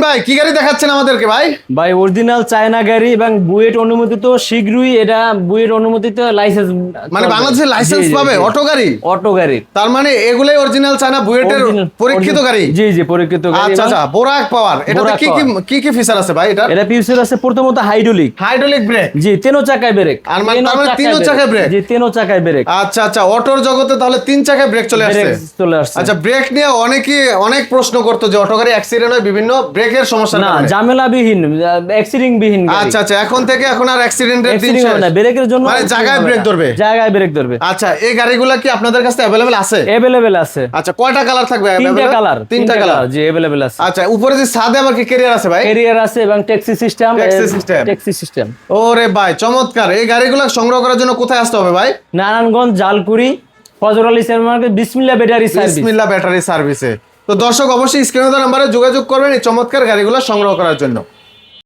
ভাই কি গাড়ি দেখাচ্ছেন আমাদেরকে ভাই? ভাই অরিজিনাল চায়না গাড়ি এবং বুয়েট অনুমোদিত শীঘ্রই এটা বুয়েট অনুমোদিত লাইসেন্স মানে বাংলাদেশের লাইসেন্স পাবে? অটো গাড়ি? অটো গাড়ি। তার মানে এগুলাই অরিজিনাল চায়না বুয়েটের পরীক্ষিত গাড়ি? জি জি পরীক্ষিত গাড়ি আচ্ছা আচ্ছা বোরাক পাওয়ার এটাতে কি কি কি কি ফিচার আছে ভাই এটা এটা পিউসের আছে প্রথমত হাইড্রোলিক হাইড্রোলিক ব্রেক জি তেনো চাকায় ব্রেক আর মানে- তার মানে তিনও চাকায় ব্রেক? জি তেনো চাকায় ব্রেক আচ্ছা আচ্ছা অটোর জগতে তাহলে তিন চাকায় ব্রেক চলে আসছে। চলে আসছে। আচ্ছা ব্রেক নিয়ে অনেকে অনেক প্রশ্ন করতো যে অটো গাড়ি অ্যাক্সিডেন্ট হয় বিভিন্ন ব্রেকের সমস্যা না ঝামেলাবিহীন অ্যাক্সিডিং বিহীন আচ্ছা আচ্ছা এখন থেকে এখন আর অ্যাক্সিডেন্টের দিন না ব্রেকের জন্য মানে জায়গায় ব্রেক। ধরবে? জায়গায় ব্রেক ধরবে। আচ্ছা এই গাড়িগুলো কি আপনাদের কাছে অ্যাভেলেবেল আছে? অ্যাভেলেবেল আছে। আচ্ছা কয়টা কালার থাকবে? তিনটা কালার তিনটা কালার জি অ্যাভেলেবেল আছে। আচ্ছা উপরে যে ছাদে আবার কি ক্যারিয়ার আছে ভাই? এরিয়ার আছে এবং taxi system Taxi system taxi system ওরে ভাই চমৎকার। এই গাড়িগুলো সংগ্রহ করার জন্য কোথায় আসতে হবে ভাই? নারায়ণগঞ্জ জালকুড়ি ফজর আলী সের মার্কেট বিসমিল্লা ব্যাটারি সার্ভিস। বিসমিল্লাহ ব্যাটারি সার্ভিসে। তো দর্শক অবশ্যই স্ক্রিনে নাম্বারে যোগাযোগ করবেন এই চমৎকার গাড়িগুলো সংগ্রহ করার জন্য।